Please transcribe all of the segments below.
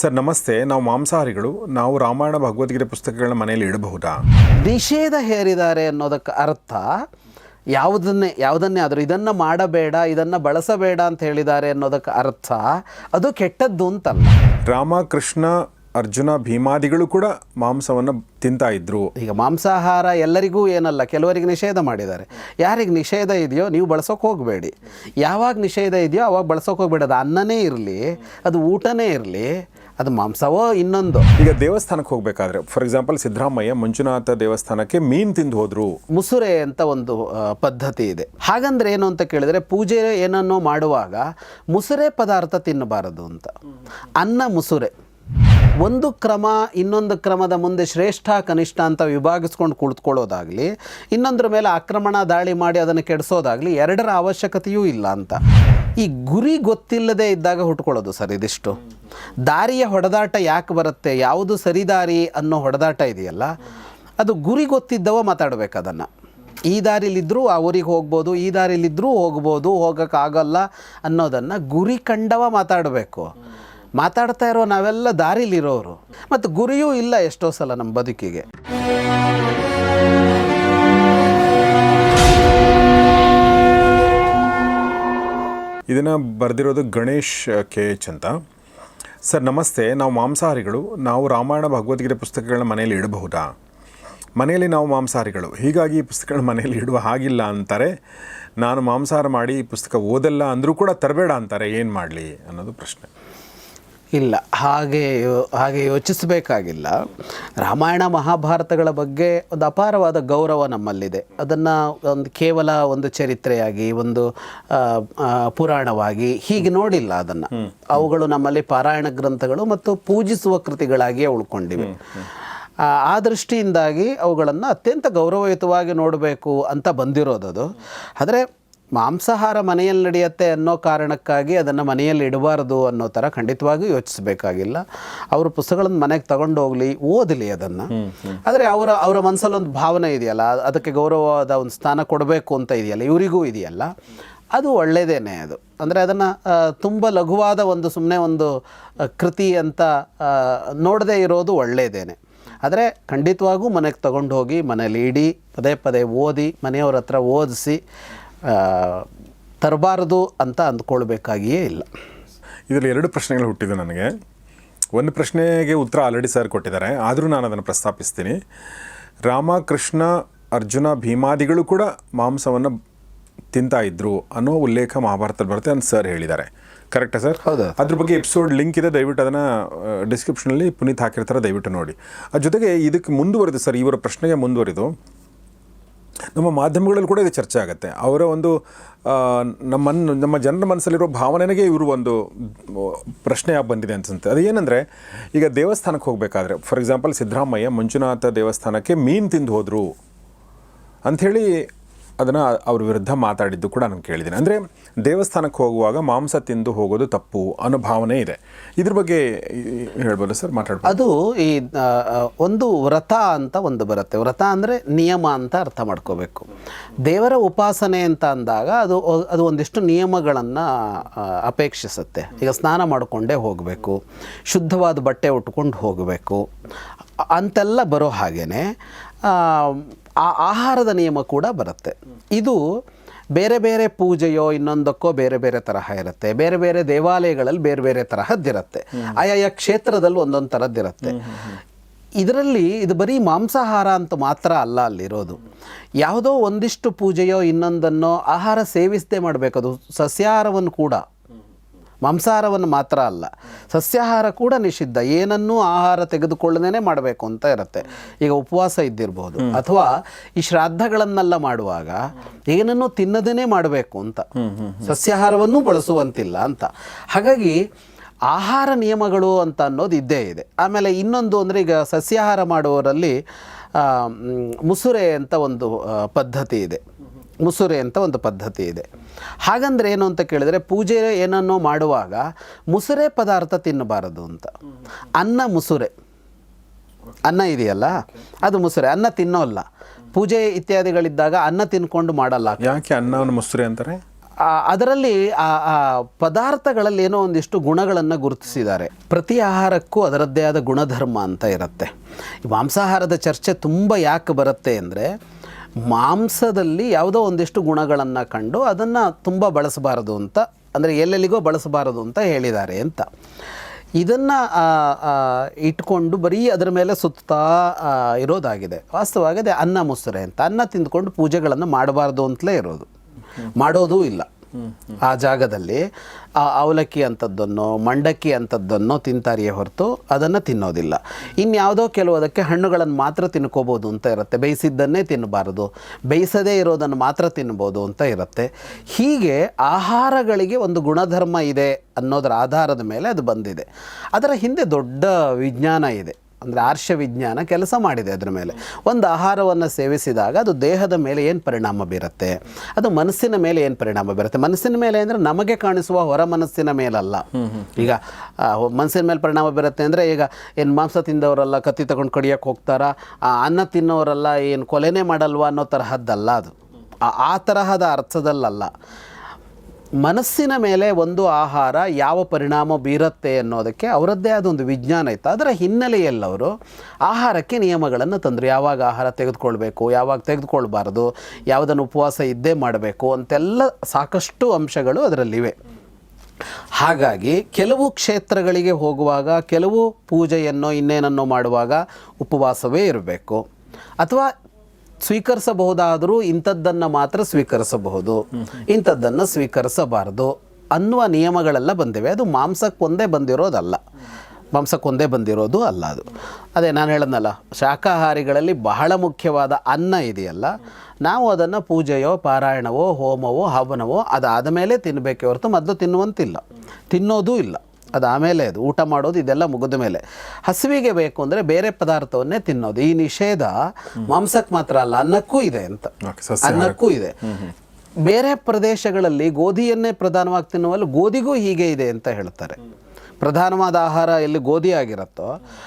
Sir ನಮಸ್ತೆ. ನಾವು ಮಾಂಸಾಹಾರಿಗಳು. ನಾವು ರಾಮಾಯಣ ಭಗವದ್ಗೀತೆ ಪುಸ್ತಕಗಳನ್ನ ಮನೆಯಲ್ಲಿ ಇಡಬಹುದಾ? ನಿಷೇಧ ಹೇರಿದ್ದಾರೆ ಅನ್ನೋದಕ್ಕೆ ಅರ್ಥ. ಯಾವುದನ್ನೇ ಯಾವುದನ್ನೇ ಆದರೂ ಇದನ್ನು ಮಾಡಬೇಡ ಇದನ್ನು ಬಳಸಬೇಡ ಅಂತ ಹೇಳಿದ್ದಾರೆ ಅನ್ನೋದಕ್ಕೆ ಅರ್ಥ. ಅದು ಕೆಟ್ಟದ್ದು ಅಂತಲ್ಲ. ರಾಮ ಕೃಷ್ಣ ಅರ್ಜುನ ಭೀಮಾದಿಗಳು ಕೂಡ ಮಾಂಸವನ್ನು ತಿಂತಾ ಇದ್ರು. ಈಗ ಮಾಂಸಾಹಾರ ಎಲ್ಲರಿಗೂ ಏನಲ್ಲ ಕೆಲವರಿಗೆ ನಿಷೇಧ ಮಾಡಿದ್ದಾರೆ. ಯಾರಿಗೆ ನಿಷೇಧ ಇದೆಯೋ ನೀವು ಬಳಸೋಕೆ ಹೋಗಬೇಡಿ. ಯಾವಾಗ ನಿಷೇಧ ಇದೆಯೋ ಅವಾಗ ಬಳಸೋಕೆ ಹೋಗ್ಬೇಡಿ. ಅದು ಅನ್ನನೇ ಇರಲಿ ಅದು ಊಟನೇ ಇರಲಿ ಅದು ಮಾಂಸವೋ ಇನ್ನೊಂದು. ಈಗ ದೇವಸ್ಥಾನಕ್ಕೆ ಹೋಗಬೇಕಾದ್ರೆ ಫಾರ್ ಎಕ್ಸಾಂಪಲ್ ಸಿದ್ದರಾಮಯ್ಯ ಮಂಜುನಾಥ ದೇವಸ್ಥಾನಕ್ಕೆ ಮೀನು ತಿಂದು ಹೋದ್ರು. ಮುಸುರೆ ಅಂತ ಒಂದು ಪದ್ಧತಿ ಇದೆ. ಹಾಗಂದ್ರೆ ಏನು ಅಂತ ಕೇಳಿದರೆ ಪೂಜೆ ಏನನ್ನೋ ಮಾಡುವಾಗ ಮುಸುರೆ ಪದಾರ್ಥ ತಿನ್ನಬಾರದು ಅಂತ. ಅನ್ನ ಮುಸುರೆ. ಒಂದು ಕ್ರಮ, ಇನ್ನೊಂದು ಕ್ರಮದ ಮುಂದೆ ಶ್ರೇಷ್ಠ, ಕನಿಷ್ಠ ಅಂತ ವಿಭಾಗಿಸ್ಕೊಂಡು ಕುಳಿತುಕೊಳ್ಳೋದಾಗಲಿ, ಇನ್ನೊಂದರ ಮೇಲೆ ಆಕ್ರಮಣ ದಾಳಿ ಮಾಡಿ ಅದನ್ನು ಕೆಡಿಸೋದಾಗಲಿ ಎರಡರ ಅವಶ್ಯಕತೆಯೂ ಇಲ್ಲ ಅಂತ. ಈ ಗುರಿ ಗೊತ್ತಿಲ್ಲದೆ ಇದ್ದಾಗ ಹುಟ್ಕೊಳ್ಳೋದು ಸರ್ ಇದಿಷ್ಟು. ದಾರಿಯ ಹೊಡೆದಾಟ ಯಾಕೆ ಬರುತ್ತೆ? ಯಾವುದು ಸರಿದಾರಿ ಅನ್ನೋ ಹೊಡೆದಾಟ ಇದೆಯಲ್ಲ, ಅದು ಗುರಿ ಗೊತ್ತಿದ್ದವ ಮಾತಾಡಬೇಕು ಅದನ್ನು. ಈ ದಾರಿಲಿದ್ದರೂ ಆ ಊರಿಗೆ ಹೋಗ್ಬೋದು, ಈ ದಾರಿಲಿದ್ದರೂ ಹೋಗ್ಬೋದು ಹೋಗೋಕ್ಕಾಗಲ್ಲ ಅನ್ನೋದನ್ನು ಗುರಿ ಕಂಡವ ಮಾತಾಡಬೇಕು. ಮಾತಾಡ್ತಾ ಇರೋ ನಾವೆಲ್ಲ ದಾರಿಲಿರೋರು. ಮತ್ತು ಗುರಿಯೂ ಇಲ್ಲ ಎಷ್ಟೋ ಸಲ ನಮ್ಮ ಬದುಕಿಗೆ. ಇದನ್ನು ಬರೆದಿರೋದು ಗಣೇಶ್ ಕೆ ಎಚ್ ಅಂತ. ಸರ್, ನಮಸ್ತೆ. ನಾವು ಮಾಂಸಾಹಾರಿಗಳು. ನಾವು ರಾಮಾಯಣ, ಭಗವದ್ಗೀತೆ ಪುಸ್ತಕಗಳನ್ನ ಮನೆಯಲ್ಲಿ ಇಡಬಹುದಾ? ಮನೆಯಲ್ಲಿ ನಾವು ಮಾಂಸಾಹಾರಿಗಳು. ಹೀಗಾಗಿ ಈ ಪುಸ್ತಕಗಳನ್ನ ಮನೆಯಲ್ಲಿ ಇಡುವ ಹಾಗಿಲ್ಲ ಅಂತಾರೆ. ನಾನು ಮಾಂಸಾಹಾರ ಮಾಡಿ ಈ ಪುಸ್ತಕ ಓದಲ್ಲ ಅಂದರೂ ಕೂಡ ತರಬೇಡ ಅಂತಾರೆ. ಏನು ಮಾಡಲಿ ಅನ್ನೋದು ಪ್ರಶ್ನೆ. ಇಲ್ಲ. ಹಾಗೆ ಹಾಗೆ ಯೋಚಿಸಬೇಕಾಗಿಲ್ಲ. ರಾಮಾಯಣ ಮಹಾಭಾರತಗಳ ಬಗ್ಗೆ ಒಂದು ಅಪಾರವಾದ ಗೌರವ ನಮ್ಮಲ್ಲಿದೆ. ಅದನ್ನು ಒಂದು ಕೇವಲ ಒಂದು ಚರಿತ್ರೆಯಾಗಿ ಒಂದು ಪುರಾಣವಾಗಿ ಹೀಗೆ ನೋಡಿಲ್ಲ ಅದನ್ನು. ಅವುಗಳು ನಮ್ಮಲ್ಲಿ ಪಾರಾಯಣ ಗ್ರಂಥಗಳು ಮತ್ತು ಪೂಜಿಸುವ ಕೃತಿಗಳಾಗಿಯೇ ಉಳ್ಕೊಂಡಿವೆ. ಆ ಆ ದೃಷ್ಟಿಯಿಂದಾಗಿ ಅವುಗಳನ್ನು ಅತ್ಯಂತ ಗೌರವಯುತವಾಗಿ ನೋಡಬೇಕು ಅಂತ ಬಂದಿರೋದದು. ಆದರೆ ಮಾಂಸಾಹಾರ ಮನೆಯಲ್ಲಿ ನಡೆಯುತ್ತೆ ಅನ್ನೋ ಕಾರಣಕ್ಕಾಗಿ ಅದನ್ನು ಮನೆಯಲ್ಲಿ ಇಡಬಾರ್ದು ಅನ್ನೋ ಥರ ಖಂಡಿತವಾಗಿಯೂ ಯೋಚಿಸಬೇಕಾಗಿಲ್ಲ. ಅವರು ಪುಸ್ತಕಗಳನ್ನು ಮನೆಗೆ ತಗೊಂಡು ಹೋಗಲಿ ಓದಲಿ ಅದನ್ನು. ಆದರೆ ಅವರ ಅವರ ಮನಸ್ಸಲ್ಲಿ ಒಂದು ಭಾವನೆ ಇದೆಯಲ್ಲ ಅದಕ್ಕೆ ಗೌರವವಾದ ಒಂದು ಸ್ಥಾನ ಕೊಡಬೇಕು ಅಂತ ಇದೆಯಲ್ಲ ಇವರಿಗೂ ಇದೆಯಲ್ಲ. ಅದು ಒಳ್ಳೆಯದೇನೆ ಅದು. ಅಂದರೆ ಅದನ್ನು ತುಂಬ ಲಘುವಾದ ಒಂದು ಸುಮ್ಮನೆ ಒಂದು ಕೃತಿ ಅಂತ ನೋಡದೇ ಇರೋದು ಒಳ್ಳೆಯದೇನೆ. ಆದರೆ ಖಂಡಿತವಾಗೂ ಮನೆಗೆ ತಗೊಂಡು ಹೋಗಿ ಮನೇಲಿ ಇಡಿ ಪದೇ ಪದೇ ಓದಿ ಮನೆಯವ್ರ ಹತ್ರ ಓದಿಸಿ ತರಬಾರದು ಅಂತ ಅಂದ್ಕೊಳ್ಬೇಕಾಗಿಯೇ ಇಲ್ಲ. ಇದರಲ್ಲಿ ಎರಡು ಪ್ರಶ್ನೆಗಳು ಹುಟ್ಟಿದೆ ನನಗೆ. ಒಂದು ಪ್ರಶ್ನೆಗೆ ಉತ್ತರ ಆಲ್ರೆಡಿ ಸರ್ ಕೊಟ್ಟಿದ್ದಾರೆ. ಆದರೂ ನಾನು ಅದನ್ನು ಪ್ರಸ್ತಾಪಿಸ್ತೀನಿ. ರಾಮ ಕೃಷ್ಣ ಅರ್ಜುನ ಭೀಮಾದಿಗಳು ಕೂಡ ಮಾಂಸವನ್ನು ತಿಂತಾ ಇದ್ರು ಅನ್ನೋ ಉಲ್ಲೇಖ ಮಹಾಭಾರತದಲ್ಲಿ ಬರುತ್ತೆ ಅಂತ ಸರ್ ಹೇಳಿದ್ದಾರೆ. ಕರೆಕ್ಟಾ ಸರ್? ಹೌದು. ಅದ್ರ ಬಗ್ಗೆ ಎಪಿಸೋಡ್ ಲಿಂಕ್ ಇದೆ. ದಯವಿಟ್ಟು ಅದನ್ನು ಡಿಸ್ಕ್ರಿಪ್ಷನಲ್ಲಿ ಪುನೀತ್ ಹಾಕಿರ್ತಾರೆ. ದಯವಿಟ್ಟು ನೋಡಿ. ಅದ್ರ ಜೊತೆಗೆ ಇದಕ್ಕೆ ಮುಂದುವರೆದು ಸರ್ ಇವರ ಪ್ರಶ್ನೆಗೆ ಮುಂದುವರಿದು. ನಮ್ಮ ಮಾಧ್ಯಮಗಳಲ್ಲಿ ಕೂಡ ಇದು ಚರ್ಚೆ ಆಗುತ್ತೆ. ಅವರ ಒಂದು ನಮ್ಮ ನಮ್ಮ ಜನರ ಮನಸ್ಸಲ್ಲಿರೋ ಭಾವನೆಗೆ ಇವರು ಒಂದು ಪ್ರಶ್ನೆ ಬಂದಿದೆ ಅನ್ಸುತ್ತೆ. ಅದು ಏನಂದರೆ, ಈಗ ದೇವಸ್ಥಾನಕ್ಕೆ ಹೋಗಬೇಕಾದ್ರೆ ಫಾರ್ ಎಕ್ಸಾಂಪಲ್ ಸಿದ್ದರಾಮಯ್ಯ ಮಂಜುನಾಥ ದೇವಸ್ಥಾನಕ್ಕೆ ಮೀನು ತಿಂದು ಹೋದರು ಅಂಥೇಳಿ ಅದನ್ನು ಅವ್ರ ವಿರುದ್ಧ ಮಾತಾಡಿದ್ದು ಕೂಡ ನಾನು ಕೇಳಿದ್ದೀನಿ. ಅಂದರೆ ದೇವಸ್ಥಾನಕ್ಕೆ ಹೋಗುವಾಗ ಮಾಂಸ ತಿಂದು ಹೋಗೋದು ತಪ್ಪು ಅನ್ನೋ ಭಾವನೆ ಇದೆ. ಇದ್ರ ಬಗ್ಗೆ ಹೇಳ್ಬೋದು ಸರ್? ಮಾತಾಡ್ಬೋದು. ಅದು ಈ ಒಂದು ವ್ರತ ಅಂತ ಒಂದು ಬರುತ್ತೆ. ವ್ರತ ಅಂದರೆ ನಿಯಮ ಅಂತ ಅರ್ಥ ಮಾಡ್ಕೋಬೇಕು. ದೇವರ ಉಪಾಸನೆ ಅಂತ ಅಂದಾಗ ಅದು ಅದು ಒಂದಿಷ್ಟು ನಿಯಮಗಳನ್ನು ಅಪೇಕ್ಷಿಸುತ್ತೆ. ಈಗ ಸ್ನಾನ ಮಾಡಿಕೊಂಡೇ ಹೋಗಬೇಕು. ಶುದ್ಧವಾದ ಬಟ್ಟೆ ಉಟ್ಕೊಂಡು ಹೋಗಬೇಕು. ಅಂತೆಲ್ಲ ಬರೋ ಹಾಗೇ ಆ ಆಹಾರದ ನಿಯಮ ಕೂಡ ಬರುತ್ತೆ. ಇದು ಬೇರೆ ಬೇರೆ ಪೂಜೆಯೋ ಇನ್ನೊಂದಕ್ಕೋ ಬೇರೆ ಬೇರೆ ತರಹ ಇರುತ್ತೆ. ಬೇರೆ ಬೇರೆ ದೇವಾಲಯಗಳಲ್ಲಿ ಬೇರೆ ಬೇರೆ ತರಹದ್ದಿರುತ್ತೆ ಆಯಾಯ ಕ್ಷೇತ್ರದಲ್ಲಿ ಒಂದೊಂದು ಥರದ್ದಿರುತ್ತೆ ಇದರಲ್ಲಿ ಇದು ಬರೀ ಮಾಂಸಾಹಾರ ಅಂತ ಮಾತ್ರ ಅಲ್ಲ ಅಲ್ಲಿರೋದು. ಯಾವುದೋ ಒಂದಿಷ್ಟು ಪೂಜೆಯೋ ಇನ್ನೊಂದನ್ನೋ ಆಹಾರ ಸೇವಿಸದೆ ಮಾಡಬೇಕದು ಸಸ್ಯಾಹಾರವನ್ನು ಕೂಡ. ಮಾಂಸಾಹಾರವನ್ನು ಮಾತ್ರ ಅಲ್ಲ ಸಸ್ಯಾಹಾರ ಕೂಡ ನಿಷಿದ್ಧ. ಏನನ್ನೂ ಆಹಾರ ತೆಗೆದುಕೊಳ್ಳದೇನೆ ಮಾಡಬೇಕು ಅಂತ ಇರುತ್ತೆ. ಈಗ ಉಪವಾಸ ಇದ್ದಿರ್ಬೋದು. ಅಥವಾ ಈ ಶ್ರಾದ್ದಗಳನ್ನೆಲ್ಲ ಮಾಡುವಾಗ ಏನನ್ನೂ ತಿನ್ನದೇನೆ ಮಾಡಬೇಕು ಅಂತ ಸಸ್ಯಾಹಾರವನ್ನು ಬಳಸುವಂತಿಲ್ಲ ಅಂತ. ಹಾಗಾಗಿ ಆಹಾರ ನಿಯಮಗಳು ಅಂತ ಅನ್ನೋದು ಇದ್ದೇ ಇದೆ. ಆಮೇಲೆ ಇನ್ನೊಂದು ಅಂದರೆ ಈಗ ಸಸ್ಯಾಹಾರ ಮಾಡುವವರಲ್ಲಿ ಮುಸುರೆ ಅಂತ ಒಂದು ಪದ್ಧತಿ ಇದೆ. ಮುಸುರೆ ಅಂತ ಒಂದು ಪದ್ಧತಿ ಇದೆ. ಹಾಗಂದ್ರೆ ಏನು ಅಂತ ಕೇಳಿದರೆ ಪೂಜೆ ಏನನ್ನೋ ಮಾಡುವಾಗ ಮುಸುರೆ ಪದಾರ್ಥ ತಿನ್ನಬಾರದು ಅಂತ. ಅನ್ನ ಮುಸುರೆ. ಅನ್ನ ಇದೆಯಲ್ಲ? ಅದು ಮುಸುರೆ. ಅನ್ನ ತಿನ್ನೋಲ್ಲ. ಪೂಜೆ ಇತ್ಯಾದಿಗಳಿದ್ದಾಗ ಅನ್ನ ತಿನ್ಕೊಂಡು ಮಾಡಲ್ಲ. ಯಾಕೆ ಅನ್ನವನ್ನು ಮುಸುರೆ ಅಂತಾರೆ? ಅದರಲ್ಲಿ ಆ ಆ ಪದಾರ್ಥಗಳಲ್ಲಿ ಏನೋ ಒಂದಿಷ್ಟು ಗುಣಗಳನ್ನು ಗುರುತಿಸಿದ್ದಾರೆ. ಪ್ರತಿ ಆಹಾರಕ್ಕೂ ಅದರದ್ದೇ ಆದ ಗುಣಧರ್ಮ ಅಂತ ಇರುತ್ತೆ. ಮಾಂಸಾಹಾರದ ಚರ್ಚೆ ತುಂಬ ಯಾಕೆ ಬರುತ್ತೆ ಅಂದರೆ ಮಾಂಸದಲ್ಲಿ ಯಾವುದೋ ಒಂದಿಷ್ಟು ಗುಣಗಳನ್ನು ಕಂಡು ಅದನ್ನು ತುಂಬ ಬಳಸಬಾರದು ಅಂತ, ಅಂದರೆ ಎಲ್ಲೆಲ್ಲಿಗೋ ಬಳಸಬಾರದು ಅಂತ ಹೇಳಿದ್ದಾರೆ ಅಂತ. ಇದನ್ನು ಇಟ್ಕೊಂಡು ಬರೀ ಅದರ ಮೇಲೆ ಸುತ್ತಾ ಇರೋದಾಗಿದೆ. ವಾಸ್ತವವಾಗಿ ಅನ್ನ ಮೊಸರೆ ಅಂತ. ಅನ್ನ ತಿಂದ್ಕೊಂಡು ಪೂಜೆಗಳನ್ನು ಮಾಡಬಾರ್ದು ಅಂತಲೇ ಇರೋದು. ಮಾಡೋದೂ ಇಲ್ಲ. ಆ ಜಾಗದಲ್ಲಿ ಆ ಅವಲಕ್ಕಿ ಅಂಥದ್ದನ್ನು ಮಂಡಕ್ಕಿ ಅಂಥದ್ದನ್ನು ತಿಂತಾರಿಯೇ ಹೊರತು ಅದನ್ನು ತಿನ್ನೋದಿಲ್ಲ. ಇನ್ಯಾವುದೋ ಕೆಲವದಕ್ಕೆ ಹಣ್ಣುಗಳನ್ನು ಮಾತ್ರ ತಿನ್ಕೋಬೋದು ಅಂತ ಇರುತ್ತೆ. ಬೇಯಿಸಿದ್ದನ್ನೇ ತಿನ್ನಬಾರದು. ಬೇಯಿಸದೇ ಇರೋದನ್ನು ಮಾತ್ರ ತಿನ್ಬೋದು ಅಂತ ಇರುತ್ತೆ. ಹೀಗೆ ಆಹಾರಗಳಿಗೆ ಒಂದು ಗುಣಧರ್ಮ ಇದೆ ಅನ್ನೋದರ ಆಧಾರದ ಮೇಲೆ ಅದು ಬಂದಿದೆ. ಅದರ ಹಿಂದೆ ದೊಡ್ಡ ವಿಜ್ಞಾನ ಇದೆ. ಅಂದರೆ ಆರ್ಷ ವಿಜ್ಞಾನ ಕೆಲಸ ಮಾಡಿದೆ ಅದರ ಮೇಲೆ. ಒಂದು ಆಹಾರವನ್ನು ಸೇವಿಸಿದಾಗ ಅದು ದೇಹದ ಮೇಲೆ ಏನು ಪರಿಣಾಮ ಬೀರುತ್ತೆ? ಅದು ಮನಸ್ಸಿನ ಮೇಲೆ ಏನು ಪರಿಣಾಮ ಬೀರುತ್ತೆ? ಮನಸ್ಸಿನ ಮೇಲೆ ಅಂದರೆ ನಮಗೆ ಕಾಣಿಸುವ ಹೊರ ಮನಸ್ಸಿನ ಮೇಲಲ್ಲ. ಈಗ ಮನಸ್ಸಿನ ಮೇಲೆ ಪರಿಣಾಮ ಬೀರುತ್ತೆ ಅಂದರೆ ಈಗ ಏನು ಮಾಂಸ ತಿಂದವರೆಲ್ಲ ಕತ್ತಿ ತಗೊಂಡು ಕಡಿಯೋಕ್ಕೆ ಹೋಗ್ತಾರ? ಆ, ಅನ್ನ ತಿನ್ನೋರೆಲ್ಲ ಏನು ಕೊಲೆನೇ ಮಾಡಲ್ವಾ ಅನ್ನೋ ತರಹದ್ದಲ್ಲ ಅದು. ಆ ತರಹದ ಅರ್ಥದಲ್ಲಲ್ಲ. ಮನಸ್ಸಿನ ಮೇಲೆ ಒಂದು ಆಹಾರ ಯಾವ ಪರಿಣಾಮ ಬೀರುತ್ತೆ ಅನ್ನೋದಕ್ಕೆ ಅವರದ್ದೇ ಆದ ಒಂದು ವಿಜ್ಞಾನ ಇತ್ತು. ಅದರ ಹಿನ್ನೆಲೆಯಲ್ಲಿ ಅವರು ಆಹಾರಕ್ಕೆ ನಿಯಮಗಳನ್ನು ತಂದರು. ಯಾವಾಗ ಆಹಾರ ತೆಗೆದುಕೊಳ್ಬೇಕು, ಯಾವಾಗ ತೆಗೆದುಕೊಳ್ಬಾರ್ದು, ಯಾವುದನ್ನು ಉಪವಾಸ ಇದ್ದೇ ಮಾಡಬೇಕು ಅಂತೆಲ್ಲ ಸಾಕಷ್ಟು ಅಂಶಗಳು ಅದರಲ್ಲಿವೆ. ಹಾಗಾಗಿ ಕೆಲವು ಕ್ಷೇತ್ರಗಳಿಗೆ ಹೋಗುವಾಗ, ಕೆಲವು ಪೂಜೆಯನ್ನು ಇನ್ನೇನನ್ನೋ ಮಾಡುವಾಗ ಉಪವಾಸವೇ ಇರಬೇಕು. ಅಥವಾ ಸ್ವೀಕರಿಸಬಹುದಾದರೂ ಇಂಥದ್ದನ್ನು ಮಾತ್ರ ಸ್ವೀಕರಿಸಬಹುದು. ಇಂಥದ್ದನ್ನು ಸ್ವೀಕರಿಸಬಾರದು ಅನ್ನುವ ನಿಯಮಗಳೆಲ್ಲ ಬಂದಿವೆ. ಅದು ಮಾಂಸಕ್ಕೊಂದೇ ಬಂದಿರೋದಲ್ಲ. ಮಾಂಸಕ್ಕೊಂದೇ ಬಂದಿರೋದು ಅಲ್ಲ ಅದು. ಅದೇ ನಾನು ಹೇಳದ್ನಲ್ಲ, ಶಾಖಾಹಾರಿಗಳಲ್ಲಿ ಬಹಳ ಮುಖ್ಯವಾದ ಅನ್ನ ಇದೆಯಲ್ಲ, ನಾವು ಅದನ್ನು ಪೂಜೆಯೋ, ಪಾರಾಯಣವೋ, ಹೋಮವೋ, ಹವನವೋ ಅದಾದ ಮೇಲೆ ತಿನ್ನಬೇಕೇ ಹೊರತು ಮೊದಲು ತಿನ್ನುವಂತಿಲ್ಲ. ತಿನ್ನೋದೂ ಇಲ್ಲ. ಅದು ಆಮೇಲೆ ಅದು ಊಟ ಮಾಡೋದು ಇದೆಲ್ಲ ಮುಗಿದ ಮೇಲೆ. ಹಸಿವಿಗೆ ಬೇಕು ಅಂದರೆ ಬೇರೆ ಪದಾರ್ಥವನ್ನೇ ತಿನ್ನೋದು. ಈ ನಿಷೇಧ ಮಾಂಸಕ್ಕೆ ಮಾತ್ರ ಅಲ್ಲ ಅನ್ನಕ್ಕೂ ಇದೆ ಅಂತ. ಅನ್ನಕ್ಕೂ ಇದೆ. ಬೇರೆ ಪ್ರದೇಶಗಳಲ್ಲಿ ಗೋಧಿಯನ್ನೇ ಪ್ರಧಾನವಾಗಿ ತಿನ್ನುವಲ್ಲಿ ಗೋಧಿಗೂ ಹೀಗೆ ಇದೆ ಅಂತ ಹೇಳ್ತಾರೆ ಪ್ರಧಾನವಾದ ಆಹಾರ ಎಲ್ಲಿ ಗೋಧಿ ಆಗಿರುತ್ತೋ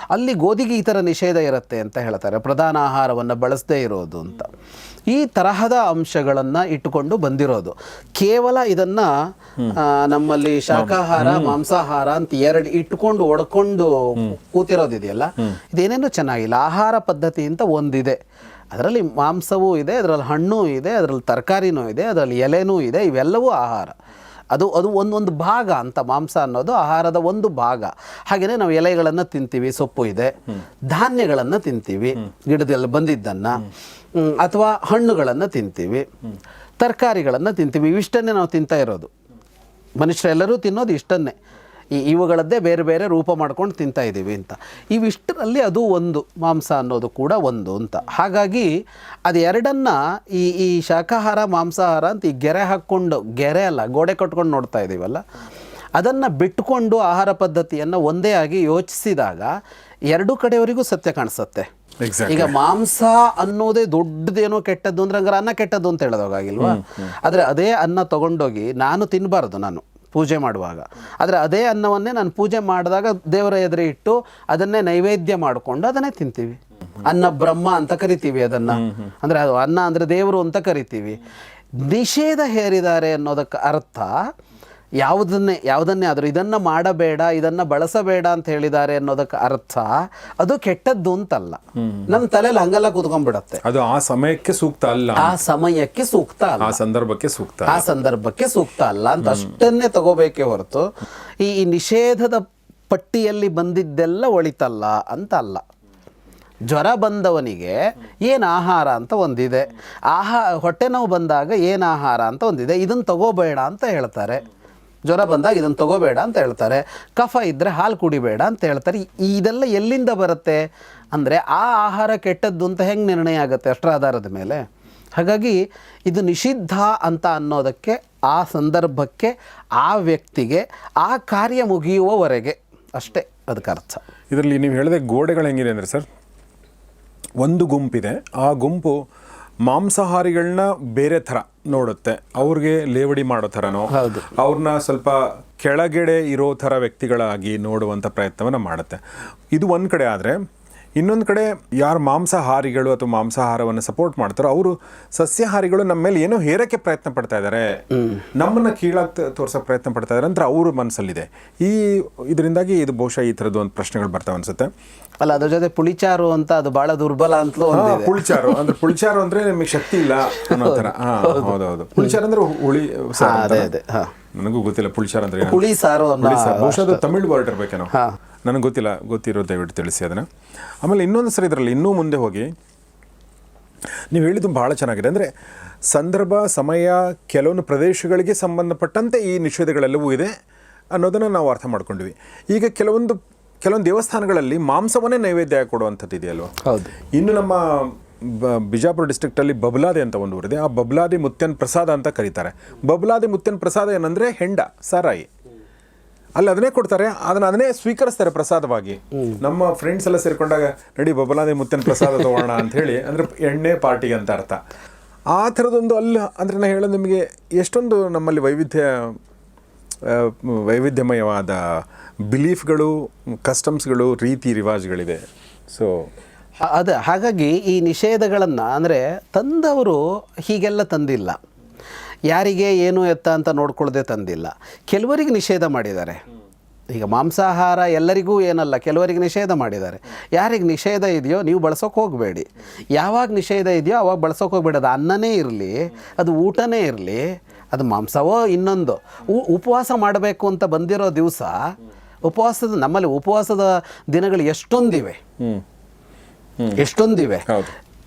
ಅಲ್ಲಿ ಗೋಧಿಗೆ ಈ ಥರ ನಿಷೇಧ ಇರುತ್ತೆ ಅಂತ ಹೇಳ್ತಾರೆ ಪ್ರಧಾನ ಆಹಾರವನ್ನು ಬಳಸದೇ ಇರೋದು ಅಂತ. ಈ ತರಹದ ಅಂಶಗಳನ್ನು ಇಟ್ಟುಕೊಂಡು ಬಂದಿರೋದು. ಕೇವಲ ಇದನ್ನು ನಮ್ಮಲ್ಲಿ ಶಾಖಾಹಾರ ಮಾಂಸಾಹಾರ ಅಂತ ಎರಡು ಇಟ್ಕೊಂಡು ಒಡ್ಕೊಂಡು ಕೂತಿರೋದಿದೆಯಲ್ಲ? ಇದೇನೇನು ಚೆನ್ನಾಗಿಲ್ಲ. ಆಹಾರ ಪದ್ಧತಿ ಅಂತ ಒಂದಿದೆ. ಅದರಲ್ಲಿ ಮಾಂಸವೂ ಇದೆ ಅದರಲ್ಲಿ ಹಣ್ಣು ಇದೆ ಅದರಲ್ಲಿ ತರಕಾರಿನೂ ಇದೆ ಅದರಲ್ಲಿ ಎಲೆನೂ ಇದೆ ಇವೆಲ್ಲವೂ ಆಹಾರ. ಅದು ಅದು ಒಂದೊಂದು ಭಾಗ ಅಂತ ಮಾಂಸ ಅನ್ನೋದು ಆಹಾರದ ಒಂದು ಭಾಗ. ಹಾಗೆಯೇ ನಾವು ಎಲೆಗಳನ್ನು ತಿಂತೀವಿ ಸೊಪ್ಪು ಇದೆ. ಧಾನ್ಯಗಳನ್ನು ತಿಂತೀವಿ. ಗಿಡದಲ್ಲಿ ಬಂದಿದ್ದನ್ನು. ಅಥವಾ ಹಣ್ಣುಗಳನ್ನು ತಿಂತೀವಿ, ತರಕಾರಿಗಳನ್ನು ತಿಂತೀವಿ, ಇವಿಷ್ಟನ್ನೇ ನಾವು ತಿಂತಾ ಇರೋದು. ಮನುಷ್ಯರೆಲ್ಲರೂ ತಿನ್ನೋದು ಇಷ್ಟನ್ನೇ. ಈ ಇವುಗಳದ್ದೇ ಬೇರೆ ಬೇರೆ ರೂಪ ಮಾಡ್ಕೊಂಡು ತಿಂತಾ ಇದ್ದೀವಿ ಅಂತ. ಇವಿಷ್ಟರಲ್ಲಿ ಅದು ಒಂದು, ಮಾಂಸ ಅನ್ನೋದು ಕೂಡ ಒಂದು ಅಂತ. ಹಾಗಾಗಿ ಅದು ಎರಡನ್ನ ಈ ಈ ಶಾಖಾಹಾರ, ಮಾಂಸಾಹಾರ ಅಂತ ಈ ಗೆರೆ ಹಾಕ್ಕೊಂಡು, ಗೆರೆ ಅಲ್ಲ, ಗೋಡೆ ಕಟ್ಕೊಂಡು ನೋಡ್ತಾ ಇದ್ದೀವಲ್ಲ, ಅದನ್ನು ಬಿಟ್ಟುಕೊಂಡು ಆಹಾರ ಪದ್ಧತಿಯನ್ನು ಒಂದೇ ಆಗಿ ಯೋಚಿಸಿದಾಗ ಎರಡೂ ಕಡೆಯವರಿಗೂ ಸತ್ಯ ಕಾಣಿಸುತ್ತೆ. ಈಗ ಮಾಂಸ ಅನ್ನೋದೇ ದೊಡ್ಡದೇನೋ ಕೆಟ್ಟದ್ದು ಅಂದ್ರೆ ಹಂಗಾರೆ ಅನ್ನ ಕೆಟ್ಟದ್ದು ಅಂತ ಹೇಳೋದಾಗಿಲ್ವಾ ಆದರೆ ಅದೇ ಅನ್ನ ತಗೊಂಡೋಗಿ ನಾನು ತಿನ್ನಬಾರ್ದು ನಾನು ಪೂಜೆ ಮಾಡುವಾಗ. ಆದರೆ ಅದೇ ಅನ್ನವನ್ನೇ ನಾನು ಪೂಜೆ ಮಾಡಿದಾಗ ದೇವರ ಎದುರು ಇಟ್ಟು ಅದನ್ನೇ ನೈವೇದ್ಯ ಮಾಡಿಕೊಂಡು ಅದನ್ನೇ ತಿಂತೀವಿ. ಅನ್ನ ಬ್ರಹ್ಮ ಅಂತ ಕರಿತೀವಿ ಅದನ್ನ. ಅಂದ್ರೆ ಅದು ಅನ್ನ ಅಂದ್ರೆ ದೇವರು ಅಂತ ಕರಿತೀವಿ. ನಿಷೇಧ ಹೇರಿದ್ದಾರೆ ಅನ್ನೋದಕ್ಕೆ ಅರ್ಥ ಯಾವುದನ್ನೇ ಯಾವುದನ್ನೇ ಆದರೂ ಇದನ್ನು ಮಾಡಬೇಡ ಇದನ್ನು ಬಳಸಬೇಡ ಅಂತ ಹೇಳಿದ್ದಾರೆ ಅನ್ನೋದಕ್ಕೆ ಅರ್ಥ ಅದು ಕೆಟ್ಟದ್ದು ಅಂತಲ್ಲ. ನಮ್ಮ ತಲೆಯಲ್ಲಿ ಹಂಗೆಲ್ಲ ಕೂತ್ಕೊಂಡ್ಬಿಡತ್ತೆ. ಅದು ಆ ಸಮಯಕ್ಕೆ ಸೂಕ್ತ ಅಲ್ಲ. ಆ ಸಮಯಕ್ಕೆ ಸೂಕ್ತ ಅಲ್ಲ. ಆ ಸಂದರ್ಭಕ್ಕೆ ಸೂಕ್ತ ಆ ಸಂದರ್ಭಕ್ಕೆ ಸೂಕ್ತ ಅಲ್ಲ ಅಂತ ಅಷ್ಟನ್ನೇ ತಗೋಬೇಕೇ ಹೊರತು ಈ ನಿಷೇಧದ ಪಟ್ಟಿಯಲ್ಲಿ ಬಂದಿದ್ದೆಲ್ಲ ಒಳಿತಲ್ಲ ಅಂತ ಅಲ್ಲ ಜ್ವರ ಬಂದವನಿಗೆ ಏನು ಆಹಾರ ಅಂತ ಒಂದಿದೆ. ಆಹಾ ಹೊಟ್ಟೆ ನೋವು ಬಂದಾಗ ಏನು ಆಹಾರ ಅಂತ ಒಂದಿದೆ. ಇದನ್ನು ತಗೋಬೇಡ ಅಂತ ಹೇಳ್ತಾರೆ. ಜ್ವರ ಬಂದಾಗ ಇದನ್ನು ತಗೋಬೇಡ ಅಂತ ಹೇಳ್ತಾರೆ. ಕಫ ಇದ್ದರೆ ಹಾಲು ಕುಡಿಬೇಡ ಅಂತ ಹೇಳ್ತಾರೆ. ಇದೆಲ್ಲ ಎಲ್ಲಿಂದ ಬರುತ್ತೆ? ಅಂದರೆ ಆ ಆಹಾರ ಕೆಟ್ಟದ್ದು ಅಂತ ಹೆಂಗೆ ನಿರ್ಣಯ ಆಗುತ್ತೆ ಅಷ್ಟರ ಆಧಾರದ ಮೇಲೆ? ಹಾಗಾಗಿ ಇದು ನಿಷಿದ್ಧ ಅಂತ ಅನ್ನೋದಕ್ಕೆ, ಆ ಸಂದರ್ಭಕ್ಕೆ, ಆ ವ್ಯಕ್ತಿಗೆ, ಆ ಕಾರ್ಯ ಮುಗಿಯುವವರೆಗೆ ಅಷ್ಟೇ ಅದಕ್ಕೆ ಅರ್ಥ. ಇದರಲ್ಲಿ ನೀವು ಹೇಳಿದೆ ಗೋಡೆಗಳು ಹೆಂಗಿದೆ ಅಂದರೆ ಸರ್, ಒಂದು ಗುಂಪಿದೆ. ಆ ಗುಂಪು ಮಾಂಸಾಹಾರಿಗಳನ್ನ ಬೇರೆ ಥರ ನೋಡುತ್ತೆ ಅವ್ರಿಗೆ ಲೇವಡಿ ಮಾಡೋ ಥರನೋ. ಅವ್ರನ್ನ ಸ್ವಲ್ಪ ಕೆಳಗಡೆ ಇರೋ ಥರ ವ್ಯಕ್ತಿಗಳಾಗಿ ನೋಡುವಂಥ ಪ್ರಯತ್ನವನ್ನು ಮಾಡುತ್ತೆ ಇದು ಒಂದು ಕಡೆ ಆದರೆ ಇನ್ನೊಂದು ಕಡೆ ಯಾರು ಮಾಂಸಾಹಾರಿಗಳು ಅಥವಾ ಮಾಂಸಾಹಾರವನ್ನು ಸಪೋರ್ಟ್ ಮಾಡ್ತಾರೋ ಅವರು ಸಸ್ಯಾಹಾರಿಗಳು ನಮ್ಮ ಮೇಲೆ ಏನೋ ಹೇರಕ್ಕೆ ಪ್ರಯತ್ನ ಪಡ್ತಾ ಇದ್ದಾರೆ ನಮ್ಮನ್ನ ಕೀಳಾಗಿ ತೋರ್ಸೋಕೆ ಪ್ರಯತ್ನ ಪಡ್ತಾ ಇದ್ದಾರೆ ಅಂತ ಅವ್ರ ಮನಸ್ಸಲ್ಲಿದೆ ಈ ಇದರಿಂದಾಗಿ ಇದು ಬಹುಶಃ ಈ ಥರದ್ದು ಒಂದು ಪ್ರಶ್ನೆಗಳು ಬರ್ತಾವೆ ಅನ್ಸುತ್ತೆ. ಅಲ್ಲ ಅದ್ರ ಜೊತೆ ಪುಳಿಚಾರು ಅಂತ ಅದು ಬಹಳ ದುರ್ಬಲ ಅಂತಲೂ ಪುಳಿಚಾರು. ಅಂದ್ರೆ ಪುಳಿಚಾರು ಅಂದ್ರೆ ನಿಮಗೆ ಶಕ್ತಿ ಇಲ್ಲ ಅನ್ನೋ ಥರ. ಹೌದೌದು ಪುಳಿಚಾರು ಅಂದ್ರೆ ಹುಳಿ ಅದೇ ಅದೇ ಹಾ. ನನಗೂ ಗೊತ್ತಿಲ್ಲ ಪುಳಿಸಾರ್ ಅಂದ್ರೆ ಏನು. ಹುಳಿ ಸಾರು ಅನ್ನೋ ಸಾರು. ಬಹುಶಃ ಅದು ತಮಿಳ್ ವರ್ಡ್ ಇರಬೇಕೇನೋ. ಹಾ. ನನಗೆ ಗೊತ್ತಿಲ್ಲ ಗೊತ್ತಿರೋ ದಯವಿಟ್ಟು ತಿಳಿಸಿ ಅದನ್ನ. ಆಮೇಲೆ ಇನ್ನೊಂದು ಸರಿ ಇದರಲ್ಲಿ ಇನ್ನೂ ಮುಂದೆ ಹೋಗಿ ನೀವು ಹೇಳಿದ್ದು ಬಹಳ ಚೆನ್ನಾಗಿದೆ. ಅಂದರೆ ಸಂದರ್ಭ ಸಮಯ ಕೆಲವೊಂದು ಪ್ರದೇಶಗಳಿಗೆ ಸಂಬಂಧಪಟ್ಟಂತೆ ಈ ನಿಷೇಧಗಳೆಲ್ಲವೂ ಇದೆ ಅನ್ನೋದನ್ನು ನಾವು ಅರ್ಥ ಮಾಡ್ಕೊಂಡ್ವಿ. ಈಗ ಕೆಲವೊಂದು ಕೆಲವೊಂದು ದೇವಸ್ಥಾನಗಳಲ್ಲಿ ಮಾಂಸವನ್ನೇ ನೈವೇದ್ಯ ಕೊಡುವಂಥದ್ದು ಇದೆಯಲ್ವ ಹೌದು. ಇನ್ನು ನಮ್ಮ ಬಿಜಾಪುರ ಡಿಸ್ಟ್ರಿಕ್ಟಲ್ಲಿ ಬಬ್ಲಾದಿ ಅಂತ ಒಂದು ಊರಿದೆ. ಆ ಬಬ್ಲಾದಿ ಮುತ್ಯನ್ ಪ್ರಸಾದ ಅಂತ ಕರೀತಾರೆ. ಬಬ್ಲಾದಿ ಮುತ್ಯನ್ ಪ್ರಸಾದ ಏನಂದ್ರೆ ಹೆಂಡ, ಸಾರಾಯಿ. ಅಲ್ಲಿ ಅದನ್ನೇ ಕೊಡ್ತಾರೆ. ಅದನ್ನ ಅದನ್ನೇ ಸ್ವೀಕರಿಸ್ತಾರೆ ಪ್ರಸಾದವಾಗಿ. ನಮ್ಮ ಫ್ರೆಂಡ್ಸ್ ಎಲ್ಲ ಸೇರ್ಕೊಂಡಾಗ, ನಡಿ ಬಬಲಾದಿ ಮುತ್ತಿನ ಪ್ರಸಾದ ತಗೋಣ ಅಂತ ಹೇಳಿ, ಅಂದ್ರೆ ಎಣ್ಣೆ ಪಾರ್ಟಿಗೆ ಅಂತ ಅರ್ಥ. ಆ ಥರದೊಂದು ಅಲ್ಲಿ, ಅಂದ್ರೆ ನಾನು ಹೇಳೋದು ನಿಮಗೆ, ಎಷ್ಟೊಂದು ನಮ್ಮಲ್ಲಿ ವೈವಿಧ್ಯ ವೈವಿಧ್ಯಮಯವಾದ ಬಿಲೀಫ್ಗಳು ಕಸ್ಟಮ್ಸ್ಗಳು ರೀತಿ ರಿವಾಜ್ಗಳಿದೆ ಸೊ ಅದೇ, ಹಾಗಾಗಿ ಈ ನಿಷೇಧಗಳನ್ನು, ಅಂದರೆ ತಂದವರು ಹೀಗೆಲ್ಲ ತಂದಿಲ್ಲ. ಯಾರಿಗೆ ಏನು ಎತ್ತ ಅಂತ ನೋಡ್ಕೊಳ್ಳದೆ ತಂದಿಲ್ಲ. ಕೆಲವರಿಗೆ ನಿಷೇಧ ಮಾಡಿದ್ದಾರೆ. ಈಗ ಮಾಂಸಾಹಾರ ಎಲ್ಲರಿಗೂ ಏನಲ್ಲ, ಕೆಲವರಿಗೆ ನಿಷೇಧ ಮಾಡಿದ್ದಾರೆ. ಯಾರಿಗೆ ನಿಷೇಧ ಇದೆಯೋ ನೀವು ಬಳಸೋಕೆ ಹೋಗಬೇಡಿ. ಯಾವಾಗ ನಿಷೇಧ ಇದೆಯೋ ಅವಾಗ ಬಳಸೋಕೆ ಹೋಗ್ಬೇಡಿ. ಅದು ಅನ್ನನೇ ಇರಲಿ, ಅದು ಊಟನೇ ಇರಲಿ, ಅದು ಮಾಂಸವೋ ಇನ್ನೊಂದು. ಉಪವಾಸ ಮಾಡಬೇಕು ಅಂತ ಬಂದಿರೋ ದಿವಸ, ಉಪವಾಸದ, ನಮ್ಮಲ್ಲಿ ಉಪವಾಸದ ದಿನಗಳು ಎಷ್ಟೊಂದಿವೆ. ಎಷ್ಟೊಂದಿವೆ.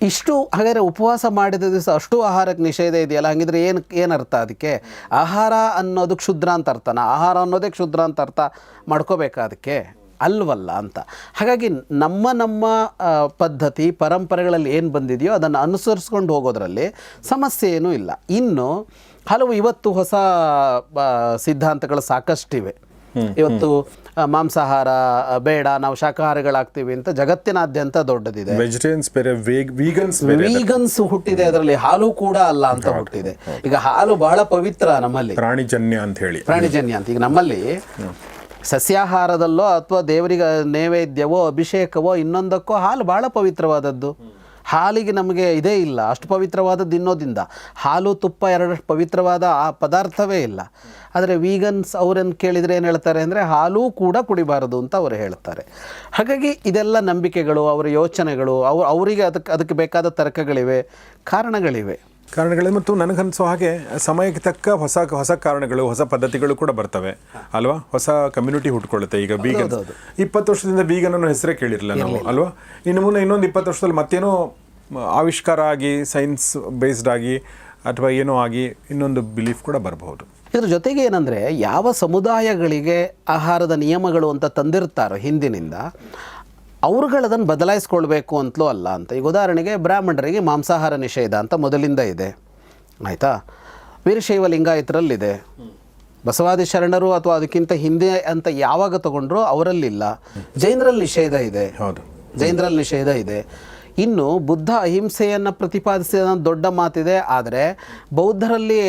ಇಷ್ಟು ಹಾಗಾದ್ರೆ ಉಪವಾಸ ಮಾಡಿದ ದಿವಸ ಅಷ್ಟು ಆಹಾರಕ್ಕೆ ನಿಷೇಧ ಇದೆಯಲ್ಲ? ಹಾಗಿದ್ರೆ ಏನು ಏನರ್ಥ ಅದಕ್ಕೆ? ಆಹಾರ ಅನ್ನೋದು ಕ್ಷುದ್ರ ಅಂತ ಅರ್ಥನ? ಆಹಾರ ಅನ್ನೋದೇ ಕ್ಷುದ್ರ ಅಂತ ಅರ್ಥ ಮಾಡ್ಕೋಬೇಕಾ ಅದಕ್ಕೆ? ಅಲ್ವಲ್ಲ ಅಂತ. ಹಾಗಾಗಿ ನಮ್ಮ ನಮ್ಮ ಪದ್ಧತಿ ಪರಂಪರೆಗಳಲ್ಲಿ ಏನು ಬಂದಿದೆಯೋ ಅದನ್ನು ಅನುಸರಿಸ್ಕೊಂಡು ಹೋಗೋದ್ರಲ್ಲಿ ಸಮಸ್ಯೆ ಏನೂ ಇಲ್ಲ. ಇನ್ನು ಹಲವು ಇವತ್ತು ಹೊಸ ಸಿದ್ಧಾಂತಗಳು ಸಾಕಷ್ಟಿವೆ. ಇವತ್ತು ಮಾಂಸಾಹಾರ ಬೇಡ ನಾವು ಶಾಕಾಹಾರಿಗಳಾಗ್ತೀವಿ ಅಂತ ಜಗತ್ತಿನಾದ್ಯಂತ ದೊಡ್ಡದಿದೆ. ವೆಜಿಟೇರಿಯನ್ಸ್ ಬೇರೆ ವೇಗ್ ವೀಗನ್ಸ್ ವೀಗನ್ಸ್ ಹುಟ್ಟಿದೆ ಅದರಲ್ಲಿ ಹಾಲು ಕೂಡ ಅಲ್ಲ ಅಂತ ಹುಟ್ಟಿದೆ. ಈಗ ಹಾಲು ಬಹಳ ಪವಿತ್ರ ನಮ್ಮಲ್ಲಿ. ಪ್ರಾಣಿಜನ್ಯ ಅಂತ ಹೇಳಿ. ಪ್ರಾಣಿಜನ್ಯ ಅಂತ. ಈಗ ನಮ್ಮಲ್ಲಿ ಸಸ್ಯಾಹಾರದಲ್ಲೋ ಅಥವಾ ದೇವರಿಗೆ ನೈವೇದ್ಯವೋ ಅಭಿಷೇಕವೋ ಇನ್ನೊಂದಕ್ಕೋ ಹಾಲು ಬಹಳ ಪವಿತ್ರವಾದದ್ದು. ಹಾಲಿಗೆ ನಮಗೆ ಇದೇ ಇಲ್ಲ. ಅಷ್ಟು ಪವಿತ್ರವಾದ ದಿನ್ನೋದಿಂದ ಹಾಲು ತುಪ್ಪ ಎರಡಷ್ಟು ಪವಿತ್ರವಾದ ಆ ಪದಾರ್ಥವೇ ಇಲ್ಲ. ಆದರೆ ವೀಗನ್ಸ್ ಅವರನ್ನು ಕೇಳಿದರೆ ಏನು ಹೇಳ್ತಾರೆ ಅಂದರೆ ಹಾಲು ಕೂಡ ಕುಡಿಬಾರದು ಅಂತ ಅವರು ಹೇಳ್ತಾರೆ. ಹಾಗಾಗಿ ಇದೆಲ್ಲ ನಂಬಿಕೆಗಳು, ಅವರ ಯೋಚನೆಗಳು ಅವು ಅವರಿಗೆ ಅದಕ್ಕೆ ಅದಕ್ಕೆ ಬೇಕಾದ ತರ್ಕಗಳಿವೆ, ಕಾರಣಗಳಿವೆ. ಕಾರಣಗಳು ಮತ್ತು ನನಗನ್ಸೋ ಹಾಗೆ ಸಮಯಕ್ಕೆ ತಕ್ಕ ಹೊಸ ಹೊಸ ಕಾರಣಗಳು ಹೊಸ ಪದ್ಧತಿಗಳು ಕೂಡ ಬರ್ತವೆ. ಅಲ್ವಾ? ಹೊಸ ಕಮ್ಯುನಿಟಿ ಹುಟ್ಕೊಳ್ಳುತ್ತೆ. ಈಗ ಬೀಗನ್ ಇಪ್ಪತ್ತು ವರ್ಷದಿಂದ ಬೀಗನ್ ಅನ್ನೋ ಹೆಸರೇ ಕೇಳಿರಲಿಲ್ಲ ನಾವು ಅಲ್ವಾ? ಇನ್ನು ಮುಂದೆ ಇನ್ನೊಂದು ಇಪ್ಪತ್ತು ವರ್ಷದಲ್ಲಿ ಮತ್ತೇನೋ ಆವಿಷ್ಕಾರ ಆಗಿ ಸೈನ್ಸ್ ಬೇಸ್ಡ್ ಆಗಿ ಅಥವಾ ಏನೋ ಆಗಿ ಇನ್ನೊಂದು ಬಿಲೀಫ್ ಕೂಡ ಬರಬಹುದು. ಇದ್ರ ಜೊತೆಗೆ ಏನಂದರೆ ಯಾವ ಸಮುದಾಯಗಳಿಗೆ ಆಹಾರದ ನಿಯಮಗಳು ಅಂತ ತಂದಿರ್ತಾರೋ ಹಿಂದಿನಿಂದ ಅವ್ರುಗಳದನ್ನು ಬದಲಾಯಿಸ್ಕೊಳ್ಬೇಕು ಅಂತಲೂ ಅಲ್ಲ ಅಂತ. ಈಗ ಉದಾಹರಣೆಗೆ ಬ್ರಾಹ್ಮಣರಿಗೆ ಮಾಂಸಾಹಾರ ನಿಷೇಧ ಅಂತ ಮೊದಲಿಂದ ಇದೆ. ಆಯಿತಾ? ವೀರಶೈವ ಲಿಂಗಾಯತರಲ್ಲಿದೆ. ಬಸವಾದಿ ಶರಣರು ಅಥವಾ ಅದಕ್ಕಿಂತ ಹಿಂದೆ ಅಂತ ಯಾವಾಗ ತಗೊಂಡ್ರು ಅವರಲ್ಲಿಲ್ಲ. ಜೈನರಲ್ಲಿ ನಿಷೇಧ ಇದೆ. ಹೌದು. ಜೈನರಲ್ಲಿ ನಿಷೇಧ ಇದೆ. ಇನ್ನು ಬುದ್ಧ ಅಹಿಂಸೆಯನ್ನು ಪ್ರತಿಪಾದಿಸಿದ ದೊಡ್ಡ ಮಾತಿದೆ ಆದರೆ ಬೌದ್ಧರಲ್ಲಿ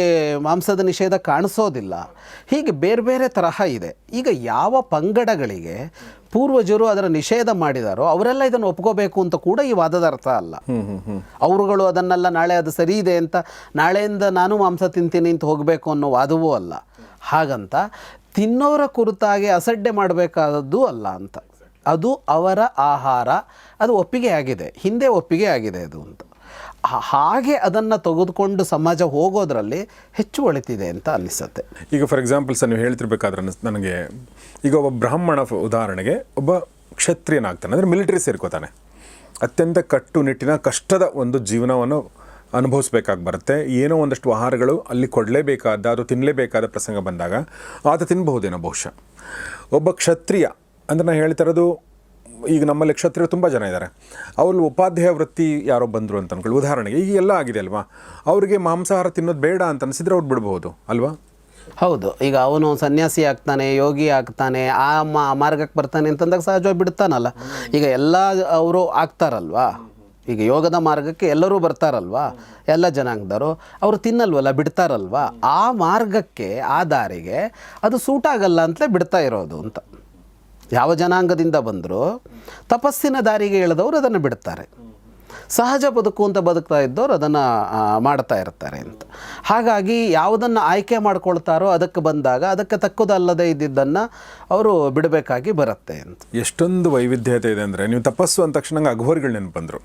ಮಾಂಸದ ನಿಷೇಧ ಕಾಣಿಸೋದಿಲ್ಲ. ಹೀಗೆ ಬೇರೆ ಬೇರೆ ತರಹ ಇದೆ. ಈಗ ಯಾವ ಪಂಗಡಗಳಿಗೆ ಪೂರ್ವಜರು ಅದರ ನಿಷೇಧ ಮಾಡಿದಾರೋ ಅವರೆಲ್ಲ ಇದನ್ನು ಒಪ್ಕೋಬೇಕು ಅಂತ ಕೂಡ ಈ ವಾದದ ಅರ್ಥ ಅಲ್ಲ. ಅವರುಗಳು ಅದನ್ನೆಲ್ಲ ನಾಳೆ ಅದು ಸರಿ ಇದೆ ಅಂತ ನಾಳೆಯಿಂದ ನಾನು ಮಾಂಸ ತಿಂತೀನಿ ಅಂತ ಹೋಗಬೇಕು ಅನ್ನೋ ವಾದವೂ ಅಲ್ಲ. ಹಾಗಂತ ತಿನ್ನೋರ ಕುರಿತಾಗಿ ಅಸಡ್ಡೆ ಮಾಡಬೇಕಾದದ್ದು ಅಲ್ಲ ಅಂತ. ಅದು ಅವರ ಆಹಾರ, ಅದು ಒಪ್ಪಿಗೆ ಆಗಿದೆ, ಹಿಂದೆ ಒಪ್ಪಿಗೆ ಆಗಿದೆ ಅದು ಅಂತ. ಹಾಗೆ ಅದನ್ನು ತೆಗೆದುಕೊಂಡು ಸಮಾಜ ಹೋಗೋದ್ರಲ್ಲಿ ಹೆಚ್ಚು ಒಳಿತಿದೆ ಅಂತ ಅನ್ನಿಸುತ್ತೆ. ಈಗ ಫಾರ್ ಎಕ್ಸಾಂಪಲ್ ಸರ್, ನೀವು ಹೇಳ್ತಿರ್ಬೇಕಾದ್ರೆ ನನಗೆ ಈಗ ಒಬ್ಬ ಬ್ರಾಹ್ಮಣ ಉದಾಹರಣೆಗೆ ಒಬ್ಬ ಕ್ಷತ್ರಿಯನಾಗ್ತಾನೆ, ಅಂದರೆ ಮಿಲಿಟರಿ ಸೇರ್ಕೋತಾನೆ. ಅತ್ಯಂತ ಕಟ್ಟುನಿಟ್ಟಿನ, ಕಷ್ಟದ ಒಂದು ಜೀವನವನ್ನು ಅನುಭವಿಸ್ಬೇಕಾಗಿ ಬರುತ್ತೆ. ಏನೋ ಒಂದಷ್ಟು ಆಹಾರಗಳು ಅಲ್ಲಿ ಕೊಡಲೇಬೇಕಾದ, ಅದು ತಿನ್ನಲೇಬೇಕಾದ ಪ್ರಸಂಗ ಬಂದಾಗ ಆತ ತಿನ್ನಬಹುದೇನೋ ಬಹುಶಃ. ಒಬ್ಬ ಕ್ಷತ್ರಿಯ ಅಂದರೆ ನಾನು ಹೇಳ್ತಾ ಇರೋದು, ಈಗ ನಮ್ಮಲ್ಲಿ ಕ್ಷತ್ರಿಯರು ತುಂಬ ಜನ ಇದ್ದಾರೆ ಅವರು ಉಪಾಧ್ಯಾಯ ವೃತ್ತಿ ಯಾರೋ ಬಂದರು ಅಂತ ಅನ್ಕೊಳ್ಳಿ. ಉದಾಹರಣೆಗೆ, ಈಗ ಎಲ್ಲ ಆಗಿದೆ ಅಲ್ವಾ? ಅವರಿಗೆ ಮಾಂಸಾಹಾರ ತಿನ್ನೋದು ಬೇಡ ಅಂತ ಅನಿಸಿದ್ರೆ ಅವ್ರು ಬಿಡ್ಬೋದು ಅಲ್ವಾ? ಹೌದು. ಈಗ ಅವನು ಸನ್ಯಾಸಿ ಆಗ್ತಾನೆ, ಯೋಗಿ ಆಗ್ತಾನೆ, ಆ ಮ- ಮಾರ್ಗಕ್ಕೆ ಬರ್ತಾನೆ ಅಂತಂದಾಗ ಸಹಜವಾಗಿ ಬಿಡ್ತಾನಲ್ಲ. ಈಗ ಎಲ್ಲ ಅವರು ಆಗ್ತಾರಲ್ವಾ? ಈಗ ಯೋಗದ ಮಾರ್ಗಕ್ಕೆ ಎಲ್ಲರೂ ಬರ್ತಾರಲ್ವಾ? ಎಲ್ಲ ಜನಾಂಗದವರು. ಅವರು ತಿನ್ನಲ್ವಲ್ಲ, ಬಿಡ್ತಾರಲ್ವಾ? ಆ ಮಾರ್ಗಕ್ಕೆ, ಆ ದಾರಿಗೆ ಅದು ಸೂಟ್ ಆಗಲ್ಲ ಅಂತಲೇ ಬಿಡ್ತಾ ಇರೋದು ಅಂತ. ಯಾವ ಜನಾಂಗದಿಂದ ಬಂದರೂ ತಪಸ್ಸಿನ ದಾರಿಗೆ ಇಳಿದವರು ಅದನ್ನು ಬಿಡ್ತಾರೆ. ಸಹಜ ಬದುಕು ಅಂತ ಬದುಕ್ತಾ ಇದ್ದವ್ರು ಅದನ್ನು ಮಾಡ್ತಾ ಇರ್ತಾರೆ ಅಂತ. ಹಾಗಾಗಿ ಯಾವುದನ್ನು ಆಯ್ಕೆ ಮಾಡ್ಕೊಳ್ತಾರೋ ಅದಕ್ಕೆ ಬಂದಾಗ ಅದಕ್ಕೆ ತಕ್ಕದಲ್ಲದೆ ಇದ್ದಿದ್ದನ್ನು ಅವರು ಬಿಡಬೇಕಾಗಿ ಬರುತ್ತೆ ಅಂತ. ಎಷ್ಟೊಂದು ವೈವಿಧ್ಯತೆ ಇದೆ ಅಂದರೆ ನೀವು ತಪಸ್ಸು ಅಂದ ತಕ್ಷಣ ನಂಗೆ ಅಘೋರಿಗಳು ನೆನಪು ಬಂದರು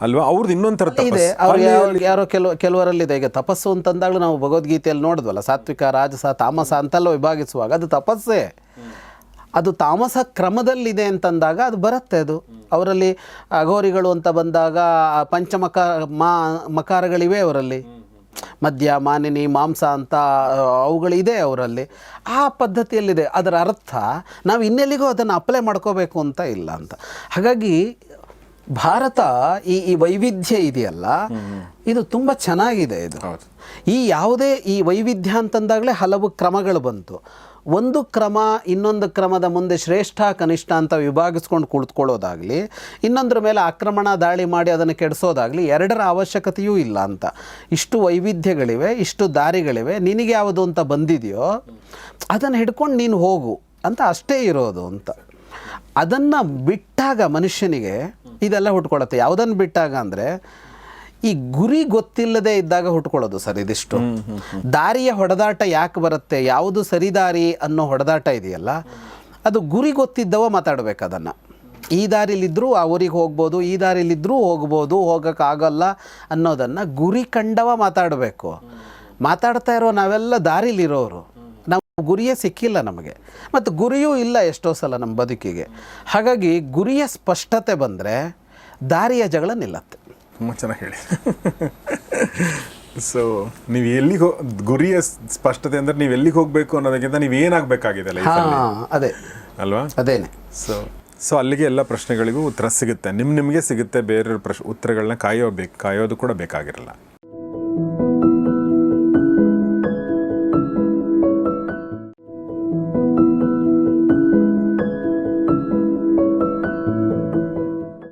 ಅಲ್ವಾ? ಅವ್ರದ್ದು ಇನ್ನೊಂದು ಥರ ಇದೆ. ತಪಸ್ಸು. ಅವ್ರಿಗೆ ಯಾರೋ- ಯಾರೋ ಕೆಲವು ಕೆಲವರಲ್ಲಿದೆ. ಈಗ ತಪಸ್ಸು ಅಂತಂದಾಗಲೂ ನಾವು ಭಗವದ್ಗೀತೆಯಲ್ಲಿ ನೋಡಿದ್ವಲ್ಲ ಸಾತ್ವಿಕ ರಾಜಸ ತಾಮಸ ಅಂತೆಲ್ಲ ವಿಭಾಗಿಸುವಾಗ ಅದು ತಪಸ್ಸೇ. ಅದು ತಾಮಸ ಕ್ರಮದಲ್ಲಿದೆ ಅಂತಂದಾಗ ಅದು ಬರುತ್ತೆ ಅದು. ಅವರಲ್ಲಿ ಅಘೋರಿಗಳು ಅಂತ ಬಂದಾಗ ಪಂಚಮಕ ಮಾ ಮಕಾರಗಳಿವೆ ಅವರಲ್ಲಿ. ಮದ್ಯ ಮಾನಿನಿ ಮಾಂಸ ಅಂತ ಅವುಗಳಿದೆ ಅವರಲ್ಲಿ. ಆ ಪದ್ಧತಿಯಲ್ಲಿದೆ. ಅದರ ಅರ್ಥ ನಾವು ಇನ್ನೆಲ್ಲಿಗೂ ಅದನ್ನು ಅಪ್ಲೈ ಮಾಡ್ಕೋಬೇಕು ಅಂತ ಇಲ್ಲ ಅಂತ. ಹಾಗಾಗಿ ಭಾರತ ಈ ಈ ವೈವಿಧ್ಯ ಇದೆಯಲ್ಲ? ಇದು ತುಂಬ ಚೆನ್ನಾಗಿದೆ ಇದು. ಈ ಯಾವುದೇ ಈ ವೈವಿಧ್ಯ ಅಂತಂದಾಗಲೇ ಹಲವು ಕ್ರಮಗಳು ಬಂತು. ಒಂದು ಕ್ರಮ, ಇನ್ನೊಂದು ಕ್ರಮದ ಮುಂದೆ ಶ್ರೇಷ್ಠ, ಕನಿಷ್ಠ ಅಂತ ವಿಭಾಗಿಸ್ಕೊಂಡು ಕುಳಿತುಕೊಳ್ಳೋದಾಗಲಿ, ಇನ್ನೊಂದರ ಮೇಲೆ ಆಕ್ರಮಣ ದಾಳಿ ಮಾಡಿ ಅದನ್ನು ಕೆಡಿಸೋದಾಗಲಿ ಎರಡರ ಅವಶ್ಯಕತೆಯೂ ಇಲ್ಲ ಅಂತ. ಇಷ್ಟು ವೈವಿಧ್ಯಗಳಿವೆ, ಇಷ್ಟು ದಾರಿಗಳಿವೆ, ನಿನಗೆ ಯಾವುದು ಅಂತ ಬಂದಿದೆಯೋ, ಅದನ್ನು ಹಿಡ್ಕೊಂಡು ನೀನು ಹೋಗು ಅಂತ ಅಷ್ಟೇ ಇರೋದು ಅಂತ. ಅದನ್ನು ಬಿಟ್ಟಾಗ ಮನುಷ್ಯನಿಗೆ ಇದೆಲ್ಲ ಹುಟ್ಕೊಳತ್ತೆ. ಯಾವುದನ್ನು ಬಿಟ್ಟಾಗ ಅಂದರೆ ಈ ಗುರಿ ಗೊತ್ತಿಲ್ಲದೆ ಇದ್ದಾಗ ಹುಟ್ಕೊಳ್ಳೋದು ಸರ್ ಇದಿಷ್ಟು. ದಾರಿಯ ಹೊಡೆದಾಟ ಯಾಕೆ ಬರುತ್ತೆ? ಯಾವುದು ಸರಿ ದಾರಿ ಅನ್ನೋ ಹೊಡೆದಾಟ ಇದೆಯಲ್ಲ ಅದು ಗುರಿ ಗೊತ್ತಿದ್ದವ ಮಾತಾಡಬೇಕು ಅದನ್ನು. ಈ ದಾರಿಲಿದ್ದರೂ ಆ ಊರಿಗೆ ಹೋಗ್ಬೋದು ಈ ದಾರಿಲಿದ್ದರೂ ಹೋಗ್ಬೋದು ಹೋಗೋಕ್ಕಾಗಲ್ಲ ಅನ್ನೋದನ್ನು ಗುರಿ ಕಂಡವ ಮಾತಾಡಬೇಕು. ಮಾತಾಡ್ತಾ ಇರೋ ನಾವೆಲ್ಲ ದಾರಿಲಿರೋರು. ನಾವು ಗುರಿಯೇ ಸಿಕ್ಕಿಲ್ಲ ನಮಗೆ. ಮತ್ತು ಗುರಿಯೂ ಇಲ್ಲ ಎಷ್ಟೋ ಸಲ ನಮ್ಮ ಬದುಕಿಗೆ. ಹಾಗಾಗಿ ಗುರಿಯ ಸ್ಪಷ್ಟತೆ ಬಂದರೆ ದಾರಿಯ ಜಗಳ ನಿಲ್ಲತ್ತೆ. ತುಂಬ ಚೆನ್ನಾಗಿ ಹೇಳಿ. ಸೊ ನೀವು ಎಲ್ಲಿಗೆ ಹೋ ಗುರಿಯ ಸ್ಪಷ್ಟತೆ ಅಂದ್ರೆ ನೀವು ಎಲ್ಲಿಗೆ ಹೋಗ್ಬೇಕು ಅನ್ನೋದಕ್ಕಿಂತ ನೀವು ಏನಾಗಬೇಕಾಗಿದೆ ಅದೇ. ಅಲ್ವಾ? ಅದೇನೆ. ಸೊ ಸೊ ಅಲ್ಲಿಗೆ ಎಲ್ಲ ಪ್ರಶ್ನೆಗಳಿಗೂ ಉತ್ತರ ಸಿಗುತ್ತೆ. ನಿಮ್ ನಿಮಗೆ ಸಿಗುತ್ತೆ ಬೇರೆ ಪ್ರಶ್ ಉತ್ತರಗಳನ್ನ ಕಾಯೋ ಬೇಕು ಕಾಯೋದು ಕೂಡ ಬೇಕಾಗಿರಲ್ಲ.